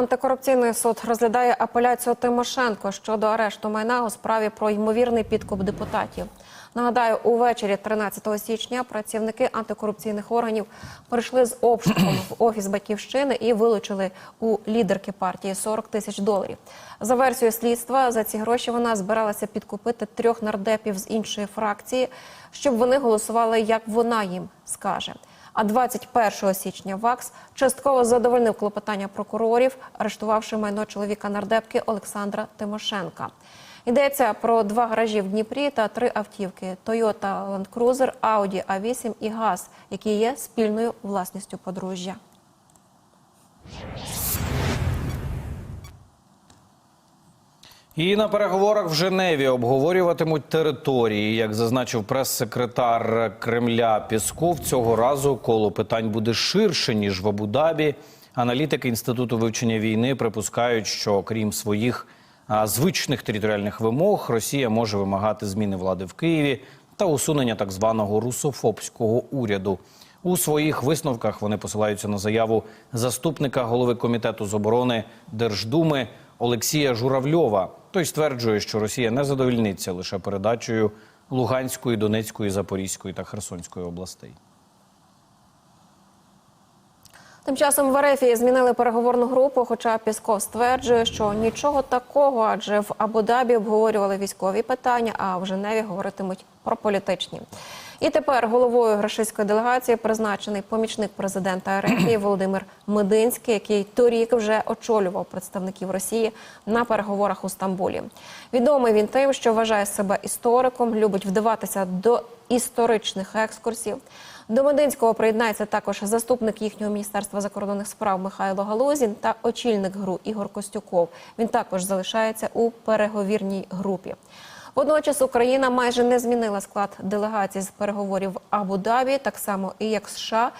антикорупційний суд розглядає апеляцію Тимошенко щодо арешту майна у справі про ймовірний підкуп депутатів. Нагадаю, увечері 13 січня працівники антикорупційних органів прийшли з обшуком в офіс батьківщини і вилучили у лідерки партії 40 тисяч доларів. За версією слідства, за ці гроші вона збиралася підкупити трьох нардепів з іншої фракції, щоб вони голосували, як вона їм скаже. А 21 січня ВАКС частково задовольнив клопотання прокурорів, арештувавши майно чоловіка нардепки Олександра Тимошенка. Йдеться про два гаражі в Дніпрі та три автівки: Toyota Land Cruiser, Audi A8 і ГАЗ, які є спільною власністю подружжя. І на переговорах в Женеві обговорюватимуть території. Як зазначив прес-секретар Кремля Пісков, цього разу коло питань буде ширше ніж в Абу-Дабі. Аналітики інституту вивчення війни припускають, що крім своїх звичних територіальних вимог, Росія може вимагати зміни влади в Києві та усунення так званого русофобського уряду. У своїх висновках вони посилаються на заяву заступника голови комітету з оборони Держдуми Олексія Журавльова. Той стверджує, що Росія не задовільниться лише передачею Луганської, Донецької, Запорізької та Херсонської областей. Тим часом в Ерефії змінили переговорну групу, хоча Пісков стверджує, що нічого такого, адже в Абу-Дабі обговорювали військові питання, а в Женеві говоритимуть про політичні. І тепер головою рашистської делегації призначений помічник президента Ерефії Володимир Мединський, який торік вже очолював представників Росії на переговорах у Стамбулі. Відомий він тим, що вважає себе істориком, любить вдаватися до історичних екскурсів. До Мединського приєднається також заступник їхнього міністерства закордонних справ Михайло Галузін та очільник ГРУ Ігор Костюков. Він також залишається у переговірній групі. Водночас Україна майже не змінила склад делегації з переговорів в Абу-Дабі, так само і як США.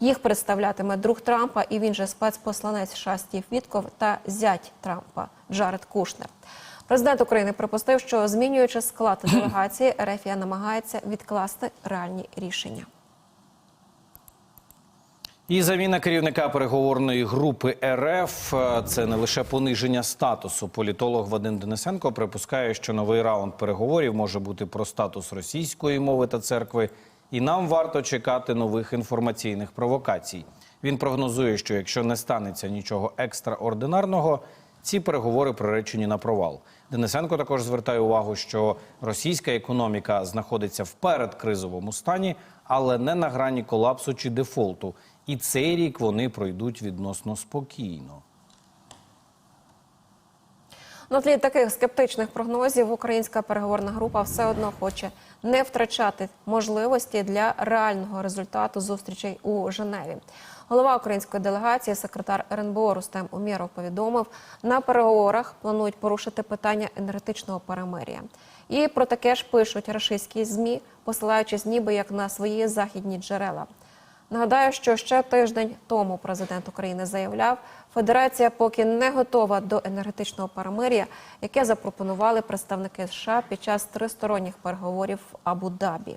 Їх представлятиме друг Трампа, і він же спецпосланець США Стів Вітков та зять Трампа Джаред Кушнер. Президент України припустив, що змінюючи склад делегації, Ерефія намагається відкласти реальні рішення. І заміна керівника переговорної групи РФ е, це не лише пониження статусу. Політолог Вадим Денисенко припускає, що новий раунд переговорів може бути про статус російської мови та церкви, і нам варто чекати нових інформаційних провокацій. Він прогнозує, що якщо не станеться нічого екстраординарного, ці переговори приречені на провал. Денисенко також звертає увагу, що російська економіка знаходиться в передкризовому стані, але не на грані колапсу чи дефолту. І цей рік вони пройдуть відносно спокійно. На тлі таких скептичних прогнозів українська переговорна група все одно хоче не втрачати можливості для реального результату зустрічей у Женеві. Голова української делегації, секретар РНБО Рустем Умєров повідомив, на переговорах планують порушити питання енергетичного перемир'я. І про таке ж пишуть рашистські змі, посилаючись ніби як на свої західні джерела. Нагадаю, що ще тиждень тому президент України заявляв, Федерація поки не готова до енергетичного перемир'я, яке запропонували представники США під час тристоронніх переговорів в Абу-Дабі.